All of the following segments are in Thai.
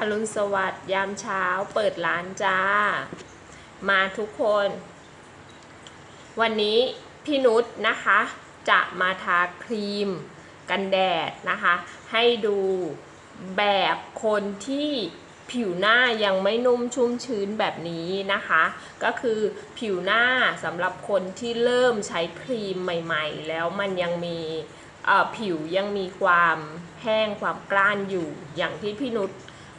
อรุณสวัสดิ์ยามเช้าเปิดร้านจ้า มาทุกคน วันนี้พี่นุชนะคะ จะมาทาครีมกันแดดนะคะ ให้ดูแบบคนที่ผิวหน้ายังไม่นุ่มชุ่มชื้นแบบนี้นะคะ ก็คือผิวหน้าสำหรับคนที่เริ่มใช้ครีมใหม่ๆ แล้วมันยังมีผิวยังมีความแห้งความกร้านอยู่อย่างที่พี่นุช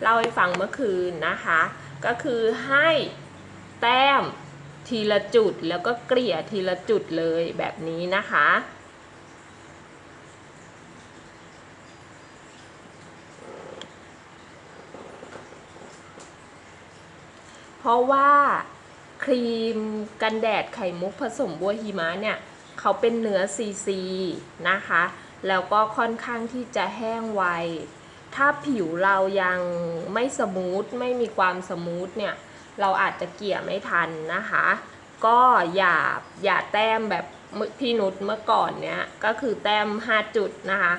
เล่าให้ฟังเมื่อคืนนะคะ ก็คือให้แต้มทีละจุดแล้วก็เกลี่ยทีละจุดเลยแบบนี้นะคะ เพราะว่าครีมกันแดดไข่มุกผสมบัวหิมะเนี่ยเขาเป็นเนื้อซีซีนะคะ แล้วก็ค่อนข้างที่จะแห้งไว ถ้าผิวเรายังไม่สมูทไม่มีความสมูทเนี่ย เราอาจจะเกี่ยไม่ทันนะคะ ก็อย่าอย่าแต้มแบบพี่นุชเมื่อก่อนเนี่ยก็คือแต้ม 5 จุดนะคะ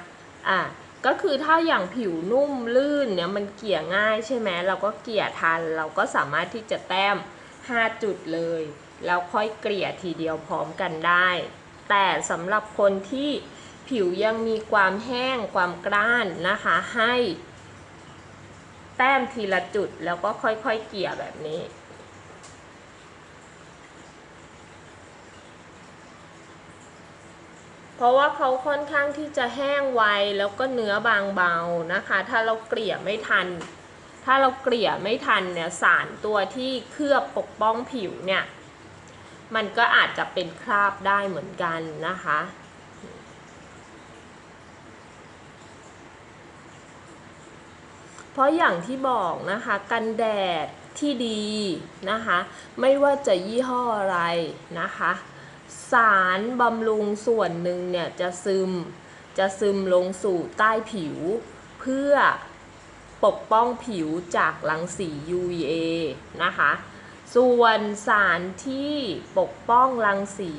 อะก็คือถ้าอย่างผิวนุ่มลื่นเนี่ยมันเกี่ยง่ายใช่ไหมเราก็เกี่ยทัน เราก็สามารถที่จะแต้ม 5 จุดเลยแล้วค่อยเกลี่ยทีเดียวพร้อมกันได้ แต่สำหรับคนที่ ผิวยังมีความแห้งความกร้านนะคะ ให้แต้มทีละจุดแล้วก็ค่อยๆเกี่ยแบบนี้เพราะว่าเขาค่อนข้างที่จะแห้งไวแล้วก็เนื้อบางเบานะคะ ถ้าเราเกลี่ยไม่ทัน ถ้าเราเกลี่ยไม่ทันเนี่ยสารตัวที่เคลือบปกป้องผิวเนี่ย มันก็อาจจะเป็นคราบได้เหมือนกันนะคะ เพราะอย่างที่บอกนะคะกันแดดที่ดีนะคะ ไม่ว่าจะยี่ห้ออะไรนะคะ สารบำรุงส่วนหนึ่งเนี่ยจะซึมจะซึมลงสู่ใต้ผิว เพื่อปกป้องผิวจากรังสี UVA นะคะ ส่วนสารที่ปกป้องรังสี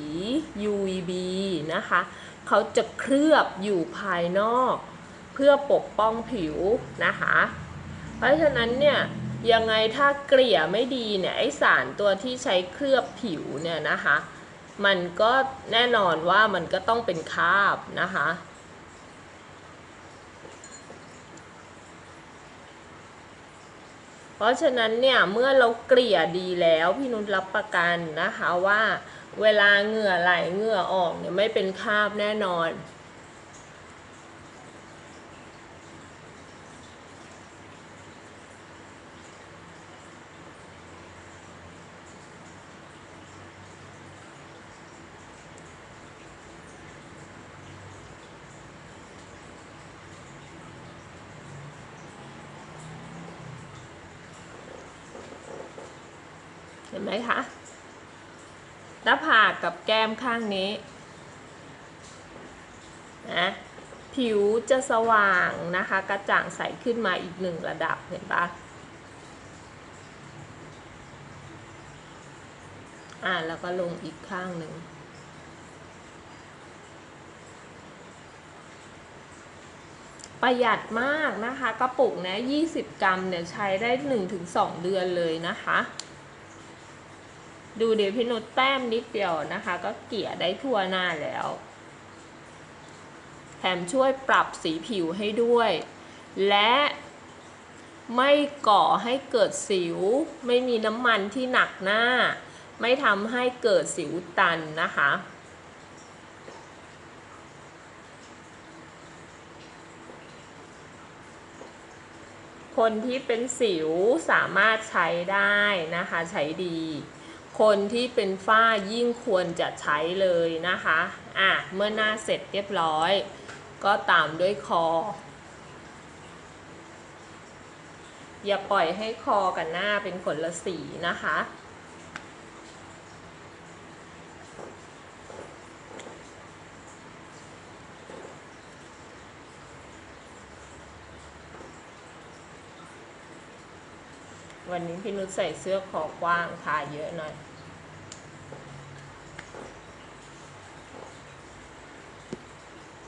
UVB นะคะ เขาจะเคลือบอยู่ภายนอก เพื่อปกป้องผิวนะคะ เพราะฉะนั้นเนี่ยยังไงถ้าเกลี่ยไม่ดีเนี่ยไอสารตัวที่ใช้เคลือบผิวเนี่ยนะคะ มันก็แน่นอนว่ามันก็ต้องเป็นคราบนะคะเพราะฉะนั้นเนี่ยเมื่อเราเกลี่ยดีแล้วพี่นุชรับประกันนะคะว่า เวลาเหงื่อไหลเหงื่อออกเนี่ยไม่เป็นคราบแน่นอน เห็นไหมคะหน้าผากกับแก้มข้างนี้นะผิวจะสว่างนะคะ กระจ่างใสขึ้นมาอีกหนึ่งระดับเห็นปะอ่าแล้วก็ลงอีกข้างหนึ่งประหยัดมากนะคะ กระปุกนะ 20 กรัมเนี่ยใช้ได้ 1-2 เดือนเลยนะคะ ดูเดี๋ยวพี่นุชแต้มนิดเดียวนะคะ ก็เกลี่ยได้ทั่วหน้าแล้ว แถมช่วยปรับสีผิวให้ด้วย และไม่ก่อให้เกิดสิว ไม่มีน้ำมันที่หนักหน้า ไม่ทำให้เกิดสิวตันนะคะ คนที่เป็นสิวสามารถใช้ได้นะคะ ใช้ดี คนที่เป็นฝ้ายิ่งควรจะใช้เลยนะคะอะเมื่อหน้าเสร็จเรียบร้อย ก็ตามด้วยคอ อย่าปล่อยให้คอกับหน้าเป็นคนละสีนะคะ วันนี้พี่นุชใส่เสื้อคอกว้างทาเยอะหน่อย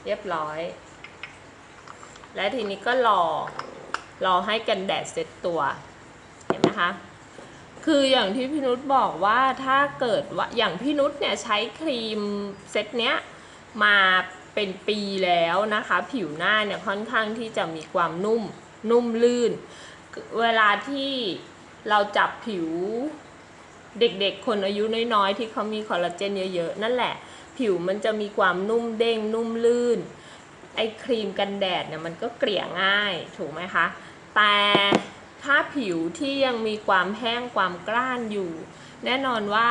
เรียบร้อย และทีนี้ก็รอ รอให้กันแดดเซ็ตตัว เห็นไหมคะ คืออย่างที่พี่นุชบอกว่าถ้าเกิดว่าอย่างพี่นุชเนี่ยใช้ครีมเซตเนี้ยมาเป็นปีแล้วนะคะ ผิวหน้าเนี่ยค่อนข้างที่จะมีความนุ่มนุ่มลื่น เวลาที่เราจับผิวเด็กๆ คนอายุน้อยๆ ที่เขามีคอลลาเจนเยอะๆ นั่นแหละ ผิวมันจะมีความนุ่มเด้งนุ่มลื่น ไอ้ครีมกันแดดเนี่ยมันก็เกลี่ยง่ายถูกไหมคะ แต่ถ้าผิวที่ยังมีความแห้งความกร้านอยู่ แน่นอนว่า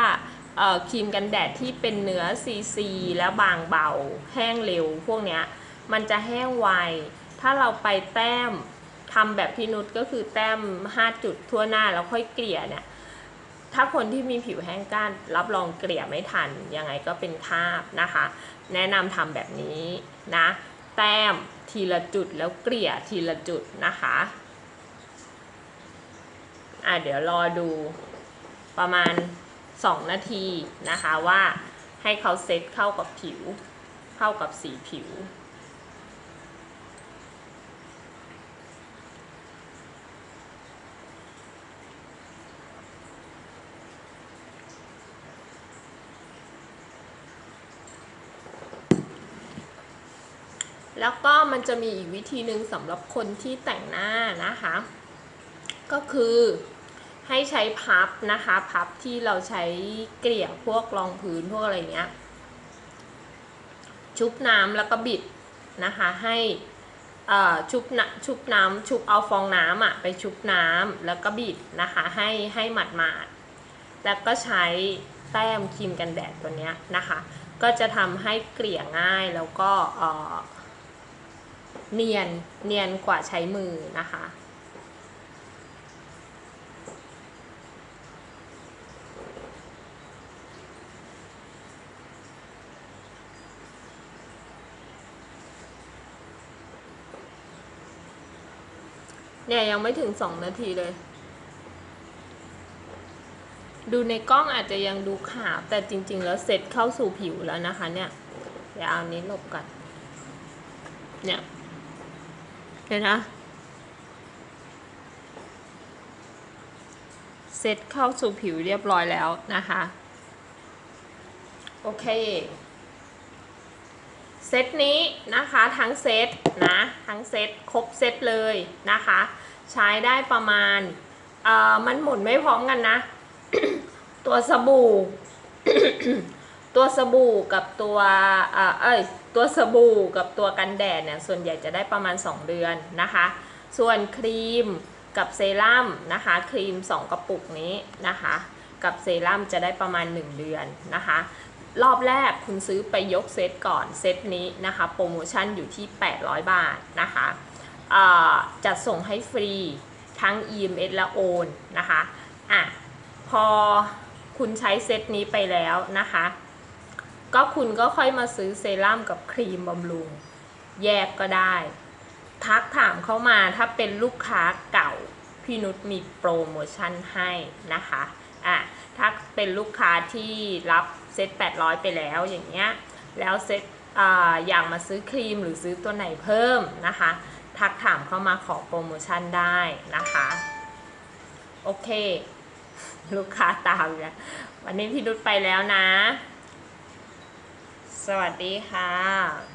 ครีมกันแดดที่เป็นเนื้อซีซีแล้วบางเบา แห้งเร็วพวกเนี้ยมันจะแห้งไว ถ้าเราไปแต้ม ทำแบบพี่นุชก็คือแต้ม 5 จุดทั่วหน้าแล้วค่อยเกลี่ยเนี่ย ถ้าคนที่มีผิวแห้งก้านรับรองเกลี่ยไม่ทัน ยังไงก็เป็นคราบนะคะ แนะนำทำแบบนี้นะ แต้มทีละจุดแล้วเกลี่ยทีละจุดนะคะอะเดี๋ยวรอดูประมาณ 2 นาทีนะคะว่าให้เขาเซตเข้ากับผิว เข้ากับสีผิว แล้วก็มันจะมีอีกวิธีหนึ่งสำหรับคนที่แต่งหน้านะคะ ก็คือให้ใช้พับนะคะ พับที่เราใช้เกลี่ยพวกรองพื้นพวกอะไรเงี้ย ชุบน้ำแล้วก็บิดนะคะให้เอ่อชุบน้ำชุบน้ำชุบเอาฟองน้ำอะไปชุบน้ำแล้วก็บิดนะคะให้ให้หมาดหมาดๆแล้วก็ใช้แต้มครีมกันแดดตัวเนี้ยนะคะ ก็จะทำให้เกลี่ยง่ายแล้วก็ เนียนเนียนกว่าใช้มือนะคะ เนี่ยยังไม่ถึงสองนาทีเลย ดูในกล้องอาจจะยังดูขาวแต่จริง ๆ แล้วเสร็จเข้าสู่ผิวแล้วนะคะเนี่ยเดี๋ยวเอาอันนี้หลบก่อนเนี่ย เนนะ เซตเข้าสู่ผิวเรียบร้อยแล้วนะคะ โอเค เซตนี้นะคะทั้งเซตนะ ทั้งเซตครบเซตเลยนะคะ ใช้ได้ประมาณ เอ่อ มันหมุนไม่พร้อมกันนะ ตัวสบู่ ตัวสบู่กับตัวเอ้ยตัวสบู่กับตัวกันแดดเนี่ยส่วนใหญ่จะได้ประมาณ 2 เดือนนะคะ ส่วนครีมกับเซรั่มนะคะครีม 2 กระปุกนี้นะคะ กับเซรั่มจะได้ประมาณ 1 เดือนนะคะ รอบแรกคุณซื้อไปยกเซตก่อนเซตนี้นะคะโปรโมชั่นอยู่ที่ 800 บาทนะคะจัดส่งให้ฟรีทั้ง EMS และโอนนะคะอะพอคุณใช้เซตนี้ไปแล้วนะคะ ก็คุณก็ค่อยมาซื้อเซรั่มกับครีมบำรุง แยกก็ได้ ทักถามเข้ามาถ้าเป็นลูกค้าเก่า พี่นุชมีโปรโมชั่นให้นะคะอะถ้าเป็นลูกค้าที่รับเซต800 ไปแล้วอย่างเงี้ยแล้วเซตอ่าอยากมาซื้อครีมหรือซื้อตัวไหนเพิ่มนะคะ ทักถามเข้ามาขอโปรโมชั่นได้นะคะ โอเค ลูกค้าตามแล้ววันนี้พี่นุชไปแล้วนะ สวัสดีค่ะ